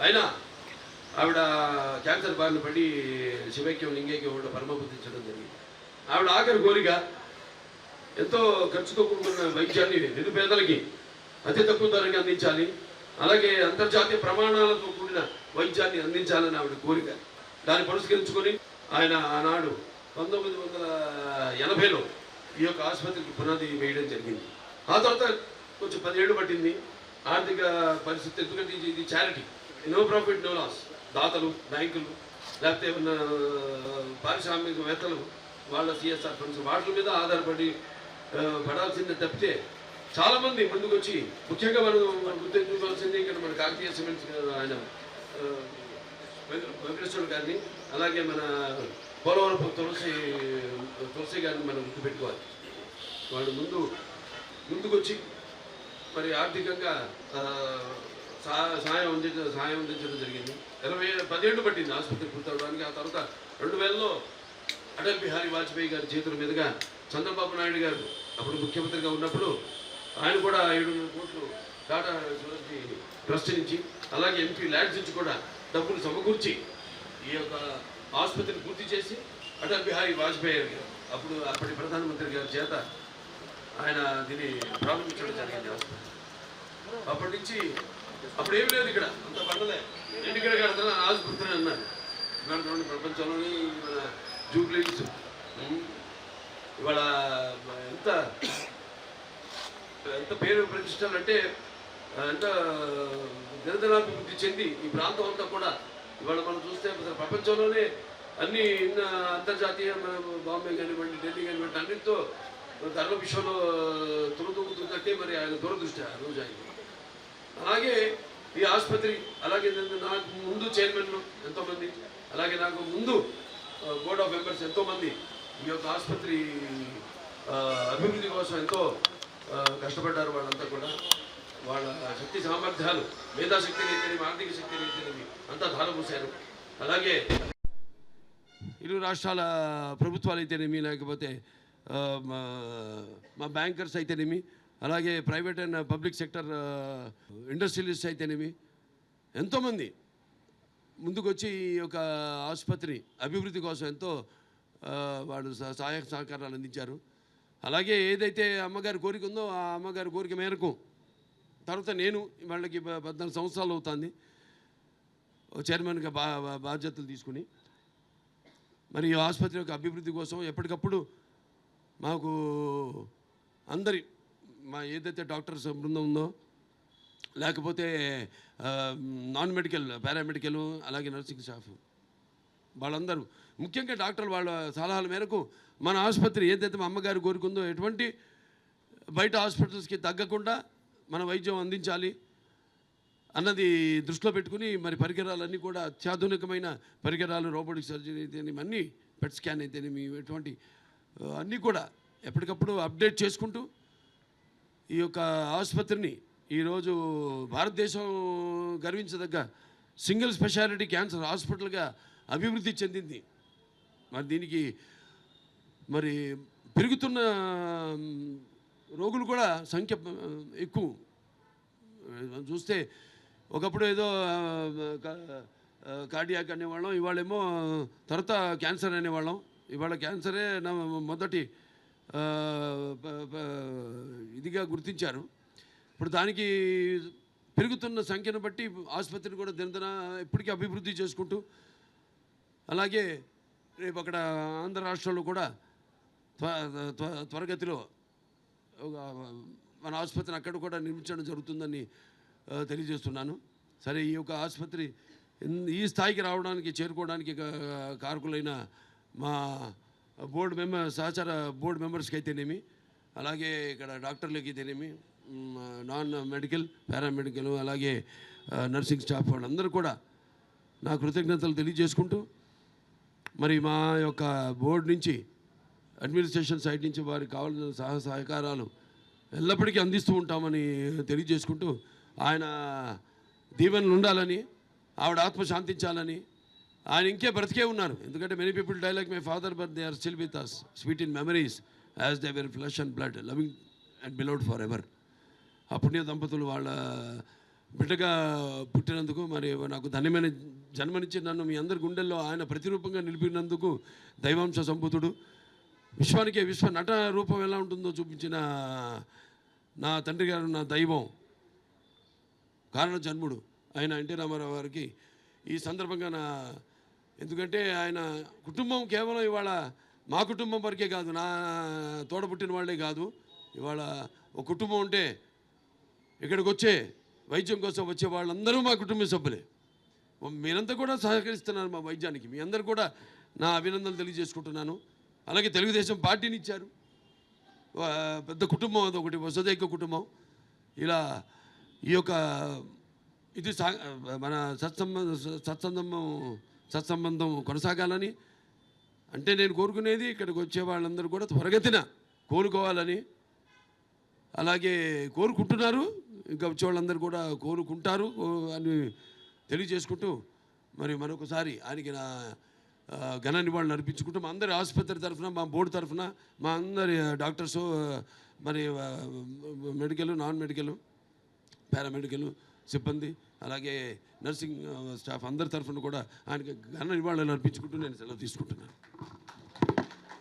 అయినా ఆవిడ క్యాన్సర్ బారిన పడి శివైక్యం లింగైక్యం కూడా పరమబుద్ధించడం జరిగింది. ఆవిడ ఆఖరి కోరిక ఎంతో ఖర్చుతో కూడుకున్న వైద్యాన్ని నిరుపేదలకి అతి తక్కువ ధరకి అందించాలి. అలాగే అంతర్జాతీయ ప్రమాణాలతో కూడిన వైద్యాన్ని అందించాలని ఆవిడ కోరిక. దాన్ని పురస్కరించుకొని ఆయన ఆనాడు పంతొమ్మిది వందల ఎనభైలో ఈ యొక్క ఆసుపత్రికి పునాది వేయడం జరిగింది. ఆ తర్వాత కొంచెం పదిహేళ్ళు పట్టింది. ఆర్థిక పరిస్థితి ఎందుకంటే ఇది- ఇది charity no profit no loss దాతలు బ్యాంకులు లేకపోతే ఏమన్నా పారిశ్రామికవేత్తలు వాళ్ళ సిఎస్ఆర్ ఫండ్స్ వాటి మీద ఆధారపడి పడాల్సింది పడాల్సిందే తప్పితే చాలామంది ముందుకు వచ్చి ముఖ్యంగా మనం గుర్తించుకోవాల్సింది ఇక్కడ మన కాకతీయ సిమెంట్స్ ఆయన వెంకటేశ్వర గారిని అలాగే మన పోలవరం తులసి తులసి గారిని మనం గుర్తుపెట్టుకోవాలి. వాళ్ళు ముందు ముందుకొచ్చి మరి ఆర్థికంగా సాయం సహా- సహాయం సహాయం అందించడం జరిగింది. ఇరవై పదిహేడు పట్టింది ఆసుపత్రి పూర్తవడానికి. ఆ తర్వాత రెండు వేలలో అటల్ బిహారీ వాజ్పేయి గారి చేతుల మీదుగా చంద్రబాబు నాయుడు గారు అప్పుడు ముఖ్యమంత్రిగా ఉన్నప్పుడు ఆయన కూడా ఏడు కోట్లు టాటా సొసైటీ ట్రస్ట్ నుంచి అలాగే ఎంపీ ల్యాండ్స్ నుంచి కూడా డబ్బులు సమకూర్చి ఈ యొక్క ఆసుపత్రిని పూర్తి చేసి అటల్ బిహారీ వాజ్పేయి గారు అప్పుడు అప్పటి ప్రధానమంత్రి గారి చేత ఆయన దీన్ని ప్రారంభించడం జరిగింది. ఆసుపత్రి అప్పటి నుంచి అప్పుడు ఏం లేదు ఇక్కడ. అంత పండలే. ఇక్కడ కడతాను ఆసుపత్రి అన్నారు ఇవాళ చూడండి ప్రపంచంలోని మన జూబ్లీస్ ఇవాళ ఎంత ఎంత పేరు ప్రతిష్టలు అంటే ఎంత నిరంతరాభివృద్ధి చెంది ఈ ప్రాంతం అంతా కూడా. ఇవాళ మనం చూస్తే ప్రపంచంలోనే అన్ని అంతర్జాతీయ బాంబే కానివ్వండి ఢిల్లీ కానివ్వండి అన్నింటితో ధరల విషయంలో తులతూగుతుందంటే మరి ఆయన దూరదృష్టి ఆ రోజు ఆయన అలాగే ఈ ఆసుపత్రి అలాగే నాకు ముందు చైర్మన్లు ఎంతోమంది అలాగే నాకు ముందు బోర్డ్ ఆఫ్ మెంబర్స్ ఎంతోమంది ఈ యొక్క ఆసుపత్రి అభివృద్ధి కోసం ఎంతో కష్టపడ్డారు వాళ్ళంతా కూడా. వాళ్ళ శక్తి సామర్థ్యాలు మేధాశక్తి రీతిని ఆర్థిక శక్తి రీతిని అంతా ధారపోశారు. అలాగే ఇరు రాష్ట్రాల ప్రభుత్వాలు అయితేనేమి లేకపోతే మా మా బ్యాంకర్స్ అయితేనేమి అలాగే private and public sector industrialist అయితేనేమి ఎంతోమంది ముందుకొచ్చి ఈ యొక్క ఆసుపత్రి అభివృద్ధి కోసం ఎంతో వాళ్ళు సహాయ సహకారాలు అందించారు. అలాగే ఏదైతే అమ్మగారి కోరిక ఉందో ఆ అమ్మగారి కోరిక మేరకు తర్వాత నేను వాళ్ళకి పద్నాలుగు సంవత్సరాలు అవుతుంది. చైర్మన్గా బా బా- బాధ్యతలు తీసుకుని. మరి ఈ ఆసుపత్రి యొక్క అభివృద్ధి కోసం ఎప్పటికప్పుడు మాకు అందరి మా ఏదైతే డాక్టర్స్ బృందం ఉందో లేకపోతే నాన్ మెడికల్ పారామెడికల్ అలాగే నర్సింగ్ స్టాఫ్ వాళ్ళందరూ. ముఖ్యంగా డాక్టర్లు వాళ్ళ సలహాల మేరకు మన ఆసుపత్రి ఏదైతే మా అమ్మగారు కోరుకుందో ఎటువంటి బయట హాస్పిటల్స్కి తగ్గకుండా మన వైద్యం అందించాలి అన్నది దృష్టిలో పెట్టుకుని మరి పరికరాలన్నీ కూడా అత్యాధునికమైన పరికరాలు రోబోటిక్ సర్జరీ అయితేనేమి అన్నీ పెట్ స్కాన్ అయితేనేమి ఎటువంటి అన్నీ కూడా ఎప్పటికప్పుడు అప్డేట్ చేసుకుంటూ ఈ యొక్క ఆసుపత్రిని ఈరోజు భారతదేశం గర్వించదగ్గ సింగిల్ స్పెషాలిటీ క్యాన్సర్ హాస్పిటల్గా అభివృద్ధి చెందింది. మరి దీనికి మరి పెరుగుతున్న రోగులు కూడా సంఖ్య ఎక్కువ. చూస్తే ఒకప్పుడు ఏదో కార్డియాక్ అనేవాళ్ళం ఇవాళేమో తర్వాత క్యాన్సర్ అనేవాళ్ళం. ఇవాళ క్యాన్సరే నా మొదటి ఇదిగా గుర్తించారు. ఇప్పుడు దానికి పెరుగుతున్న సంఖ్యను బట్టి ఆసుపత్రిని కూడా దినదిన ఇప్పటికీ అభివృద్ధి చేసుకుంటూ అలాగే రేపు అక్కడ ఆంధ్ర రాష్ట్రంలో కూడా త్వ త్వ- త్వరగతిలో ఒక మన ఆసుపత్రిని అక్కడ కూడా నిర్మించడం జరుగుతుందని తెలియజేస్తున్నాను. సరే ఈ యొక్క ఆసుపత్రి ఈ స్థాయికి రావడానికి చేరుకోవడానికి కారకులైన మా బోర్డు మెంబర్ సహచార బోర్డు మెంబర్స్కి అయితేనేమి అలాగే ఇక్కడ డాక్టర్లకి అయితేనేమి నాన్ మెడికల్ పారామెడికల్ అలాగే నర్సింగ్ స్టాఫ్ వాళ్ళందరూ కూడా నా కృతజ్ఞతలు తెలియజేసుకుంటూ మరి మా యొక్క బోర్డు నుంచి అడ్మినిస్ట్రేషన్ సైడ్ నుంచి వారికి కావాల్సిన సహా సహకారాలు ఎల్లప్పటికీ అందిస్తూ ఉంటామని తెలియజేసుకుంటూ ఆయన దీవెనలు ఉండాలని ఆవిడ ఆత్మ శాంతించాలని ఆయన ఇంకే బ్రతికే ఉన్నారు ఎందుకంటే many people died like my father but they are still with us sweet in memories as they were flesh and blood loving and beloved forever ఆ పుణ్య దంపతులు వాళ్ళ బిడ్డగా పుట్టినందుకు మరి నాకు ధన్యమైన జన్మనిచ్చి నన్ను మీ అందరి గుండెల్లో ఆయన ప్రతిరూపంగా నిలిపినందుకు దైవాంశ సంభూతుడు విశ్వానికే విశ్వ నట రూపం ఎలా ఉంటుందో చూపించిన నా తండ్రి గారు నా దైవం కారణ జన్ముడు ఆయన ఎన్టీ రామారావు గారికి ఈ సందర్భంగా నా ఎందుకంటే ఆయన కుటుంబం కేవలం ఇవాళ మా కుటుంబం వరకే కాదు నా తోడ పుట్టిన వాళ్ళే కాదు. ఇవాళ ఒక కుటుంబం ఉంటే ఇక్కడికి వచ్చే వైద్యం కోసం వచ్చే వాళ్ళందరూ మా కుటుంబ సభ్యులే. మీరంతా కూడా సహకరిస్తున్నారు మా వైద్యానికి. మీ అందరు కూడా నా అభినందనలు తెలియజేసుకుంటున్నాను. అలాగే తెలుగుదేశం పార్టీని ఇచ్చారు. పెద్ద కుటుంబం అది ఒకటి వసదైక కుటుంబం. ఇలా ఈ యొక్క ఇది సా మన సత్సంబ సత్సంబంధం సత్సంబంధం కొనసాగాలని అంటే నేను కోరుకునేది ఇక్కడికి వచ్చే వాళ్ళందరూ కూడా త్వరగతిన కోలుకోవాలని అలాగే కోరుకుంటున్నారు. ఇంకా వచ్చే వాళ్ళందరూ కూడా కోరుకుంటారు అని తెలియజేసుకుంటూ మరి మరొకసారి ఆయనకి నా ఘన నివాళులు అర్పించుకుంటూ మా అందరి ఆసుపత్రి తరఫున మా బోర్డు తరఫున మా అందరి డాక్టర్స్ మరి మెడికల్ నాన్ మెడికల్ పారామెడికల్ సిబ్బంది అలాగే నర్సింగ్ స్టాఫ్ అందరి తరఫున కూడా ఆయనకి ఘన నివాళులు అర్పించుకుంటూ నేను సెలవు తీసుకుంటున్నాను.